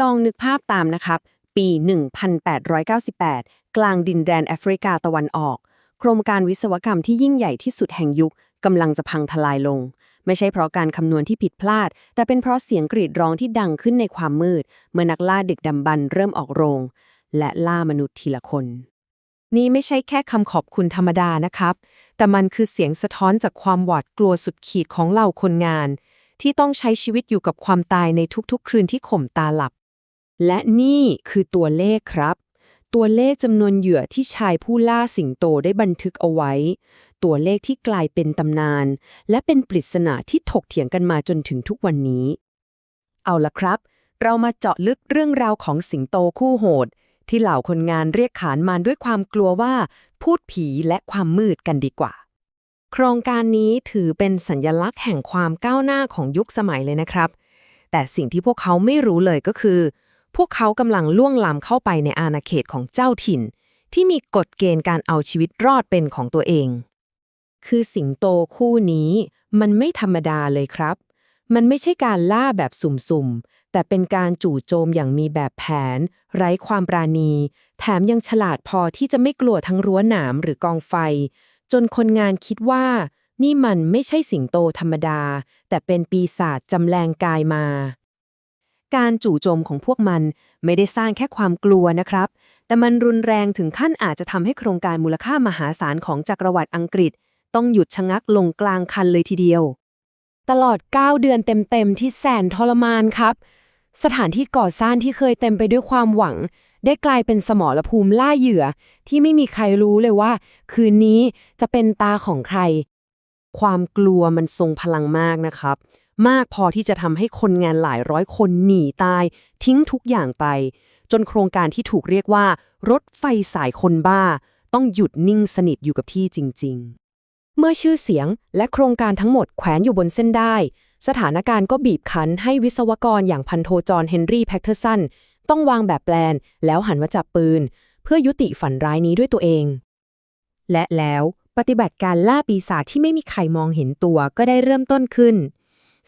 ลองนึกภาพตามนะครับ ปี 1898 กลางดินแดนแอฟริกาตะวันออก โครงการวิศวกรรมที่ยิ่งใหญ่ที่สุดแห่งยุคกำลังจะพังทลายลง ไม่ใช่เพราะการคำนวณที่ผิดพลาด แต่เป็นเพราะเสียงกรีดร้องที่ดังขึ้นในความมืด เมื่อนักล่าดึกดำบรรเริ่มออกโรง และล่ามนุษย์ทีละคน นี่ไม่ใช่แค่คำขอบคุณธรรมดานะครับ แต่มันคือเสียงสะท้อนจากความหวาดกลัวสุดขีดของเหล่าคนงาน ที่ต้องใช้ชีวิตอยู่กับความตายในทุกๆ คืนที่ข่มตาหลับ และนี่คือตัวเลขครับ ตัวเลขจำนวนเหยื่อที่ชายผู้ล่าสิงโตได้บันทึกเอาไว้ ตัวเลขที่กลายเป็นตำนาน และเป็นปริศนาที่ถกเถียงกันมาจนถึงทุกวันนี้ เอาละครับ เรามาเจาะลึกเรื่องราวของสิงโตคู่โหด ที่เหล่าคนงานเรียกขานมานด้วยความกลัวว่า พูดผีและความมืดกันดีกว่า โครงการนี้ถือเป็นสัญญลักษณ์แห่งความก้าวหน้าของยุคสมัยเลยนะครับ แต่สิ่งที่พวกเขาไม่รู้เลยก็คือ พวกเขากำลังล่วงล้ำเข้าไปในอาณาเขตของเจ้าถิ่น ที่มีกฎเกณฑ์การเอาชีวิตรอดเป็นของตัวเอง คือสิงโตคู่นี้ มันไม่ธรรมดาเลยครับ มันไม่ใช่การล่าแบบสุ่มๆ แต่เป็นการจู่โจมอย่างมีแบบแผน ไร้ความปราณี แถมยังฉลาดพอที่จะไม่กลัวทั้งรั้วหนามหรือกองไฟ จนคนงานคิดว่านี่มันไม่ใช่สิงโตธรรมดา แต่เป็นปีศาจจำแรงกายมา การจู่โจมของพวกมันไม่ได้สร้างแค่ความกลัวนะครับ แต่มันรุนแรงถึงขั้นอาจจะทำให้โครงการมูลค่ามหาศาลของจักรวรรดิอังกฤษ ต้องหยุดชะงักลงกลางคันเลยทีเดียว ตลอด 9 เดือนเต็มๆที่แสนทรมานครับ สถานที่ก่อสร้างที่เคยเต็มไปด้วยความหวัง ได้กลายเป็นสมรภูมิล่าเหยื่อ ที่ไม่มีใครรู้เลยว่า คืนนี้จะเป็นตาของใคร ความกลัวมันทรงพลังมากนะครับ มากพอที่จะทำให้คนงานหลายร้อยคนหนีตาย ทิ้งทุกอย่างไป จนโครงการที่ถูกเรียกว่า รถไฟสายคนบ้า ต้องหยุดนิ่งสนิทอยู่กับที่จริง ๆ เมื่อชื่อเสียงและโครงการทั้งหมดแขวนอยู่บนเส้นได้ สถานการณ์ก็บีบคั้นให้วิศวกรอย่างพันโทจอห์นเฮนรี่แพคเทอร์สันต้องวางแบบแปลน แล้วหันมาจับปืน เพื่อยุติฝันร้ายนี้ด้วยตัวเอง และแล้วปฏิบัติการล่าปีศาจที่ไม่มีใครมองเห็นตัวก็ได้เริ่มต้นขึ้น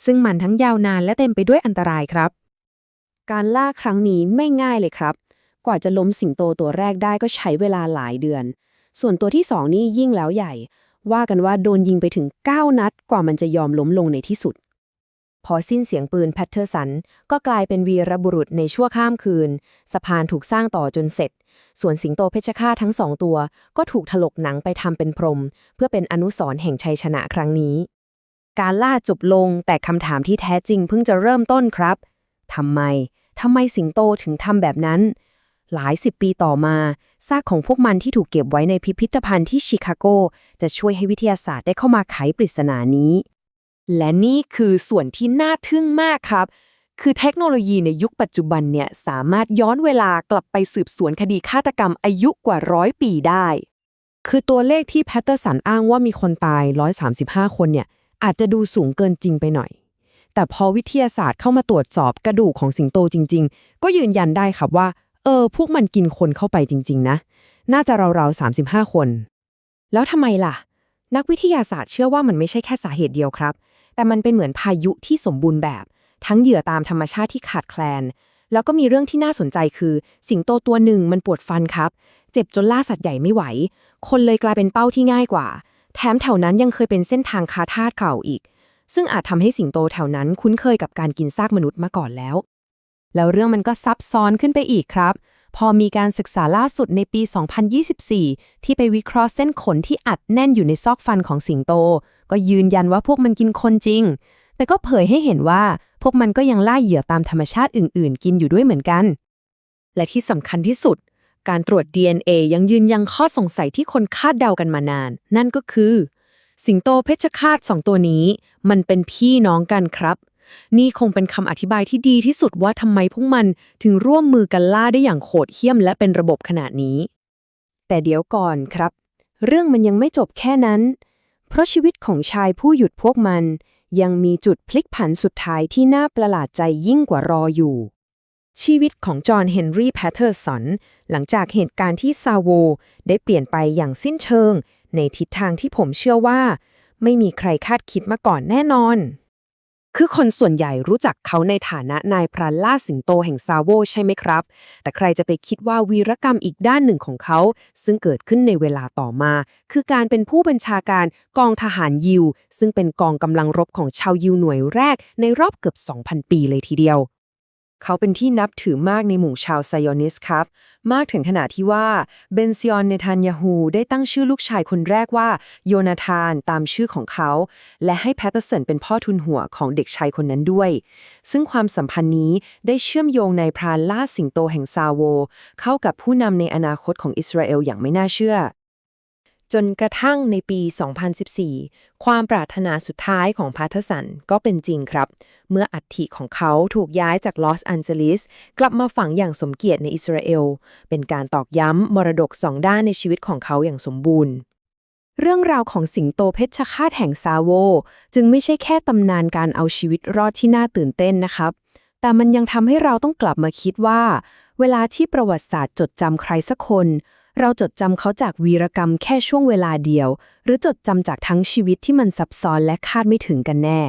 ซึ่งมันทั้งยาวนานและเต็มไปด้วยอันตรายครับ การล่าครั้งนี้ไม่ง่ายเลยครับ กว่าจะล้มสิงโตตัวแรกได้ก็ใช้เวลาหลายเดือน ส่วนตัวที่สองนี่ยิ่งแล้วใหญ่ ว่ากันว่าโดนยิงไปถึง 9 นัด กว่ามันจะยอมล้มลงในที่สุด พอสิ้นเสียงปืนแพทเทอร์สัน ก็กลายเป็นวีรบุรุษในชั่วข้ามคืน สะพานถูกสร้างต่อจนเสร็จ ส่วนสิงโตเพชฌฆาตทั้งสองตัว ก็ถูกถลกหนังไปทำเป็นพรม เพื่อเป็นอนุสรณ์แห่งชัยชนะครั้งนี้ การล่าจบลงแต่คำถามที่แท้จริงเพิ่งจะเริ่มต้นครับทำไมทำไมสิงโตถึงทำแบบนั้น หลายสิบปีต่อมาซากของพวกมันที่ถูกเก็บไว้ในพิพิธภัณฑ์ที่ชิคาโก จะช่วยให้วิทยาศาสตร์ได้เข้ามาไขปริศนานี้ และนี่คือส่วนที่น่าทึ่งมากครับ คือเทคโนโลยีในยุคปัจจุบันเนี่ยสามารถย้อนเวลากลับไปสืบสวนคดีฆาตกรรมอายุกว่าร้อยปีได้ คือตัวเลขที่แพตเตอร์สันอ้างว่ามีคนตาย 135 คนเนี่ย อาจจะดูสูงเกินจริงไปหน่อย แต่พอวิทยาศาสตร์เข้ามาตรวจสอบกระดูกของสิงโตจริง ๆ ก็ยืนยันได้ครับว่า เออ พวกมันกินคนเข้าไปจริง ๆ นะ น่าจะราวๆ35 คน แล้วทำไมล่ะ นักวิทยาศาสตร์เชื่อว่ามันไม่ใช่แค่สาเหตุเดียวครับ แต่มันเป็นเหมือนพายุที่สมบูรณ์แบบ ทั้งเหยื่อตามธรรมชาติที่ขาดแคลน แล้วก็มีเรื่องที่น่าสนใจคือ สิงโตตัวหนึ่งมันปวดฟันครับ เจ็บจนล่าสัตว์ใหญ่ไม่ไหว คนเลยกลายเป็นเป้าที่ง่ายกว่า แถมแถวนั้นยังเคยเป็นเส้นทางคาทาสเก่าอีก ซึ่งอาจทำให้สิงโตแถวนั้นคุ้นเคยกับการกินซากมนุษย์มาก่อนแล้ว แล้วเรื่องมันก็ซับซ้อนขึ้นไปอีกครับ พอมีการศึกษาล่าสุดในปี 2024 ที่ไปวิเคราะห์เส้นขนที่อัดแน่นอยู่ในซอกฟันของสิงโต ก็ยืนยันว่าพวกมันกินคนจริง แต่ก็เผยให้เห็นว่าพวกมันก็ยังล่าเหยื่อตามธรรมชาติอื่น ๆ กินอยู่ด้วยเหมือนกัน และที่สำคัญที่สุด การตรวจ DNA ยังยืนยันข้อสงสัยที่คนคาดเดากันมานาน นั่นก็คือ สิงโตเพชฌฆาตสองตัวนี้ มันเป็นพี่น้องกันครับ นี่คงเป็นคำอธิบายที่ดีที่สุดว่าทำไมพวกมันถึงร่วมมือกันล่าได้อย่างโหดเหี้ยมและเป็นระบบขนาดนี้ แต่เดี๋ยวก่อนครับ เรื่องมันยังไม่จบแค่นั้น เพราะชีวิตของชายผู้หยุดพวกมัน ยังมีจุดพลิกผันสุดท้ายที่น่าประหลาดใจยิ่งกว่ารออยู่ ชีวิตของจอห์นเฮนรี่แพทเทอร์สันหลังจากเหตุการณ์ที่ซาโว ได้เปลี่ยนไปอย่างสิ้นเชิง ในทิศทางที่ผมเชื่อว่า ไม่มีใครคาดคิดมาก่อนแน่นอน คือคนส่วนใหญ่รู้จักเขาในฐานะนายพรานล่าสิงโตแห่งซาโวใช่ไหมครับ แต่ใครจะไปคิดว่าวีรกรรมอีกด้านหนึ่งของเขา ซึ่งเกิดขึ้นในเวลาต่อมา คือการเป็นผู้บัญชาการกองทหารยิว ซึ่งเป็นกองกำลังรบของชาวยิวหน่วยแรกในรอบเกือบ 2,000 ปีเลยทีเดียว เขาเป็นที่นับถือมากในหมู่ชาวไซยอนิสครับ มากถึงขนาดที่ว่าเบนซิออนเนทันยาฮูได้ตั้งชื่อลูกชายคนแรกว่าโยนาธานตามชื่อของเขา และให้แพตเตอร์สันเป็นพ่อทุนหัวของเด็กชายคนนั้นด้วย ซึ่งความสัมพันธ์นี้ได้เชื่อมโยงในพรานล่าสิงโตแห่งซาโว เข้ากับผู้นำในอนาคตของอิสราเอลอย่างไม่น่าเชื่อ จนกระทั่งในปี 2014 ความปรารถนาสุดท้ายของพาทสันก็เป็นจริงครับ เมื่ออัฐิของเขาถูกย้ายจากลอสแอนเจลิสกลับมาฝังอย่างสมเกียรติในอิสราเอล เป็นการตอกย้ำมรดกสองด้านในชีวิตของเขาอย่างสมบูรณ์ เรื่องราวของสิงโตเพชฌฆาตแห่งซาโว จึงไม่ใช่แค่ตำนานการเอาชีวิตรอดที่น่าตื่นเต้นนะครับ แต่มันยังทำให้เราต้องกลับมาคิดว่า เวลาที่ประวัติศาสตร์จดจำใครสักคน เราจดจำเขาจากวีรกรรมแค่ช่วงเวลาเดียว หรือจดจำจากทั้งชีวิตที่มันซับซ้อนและคาดไม่ถึงกันแน่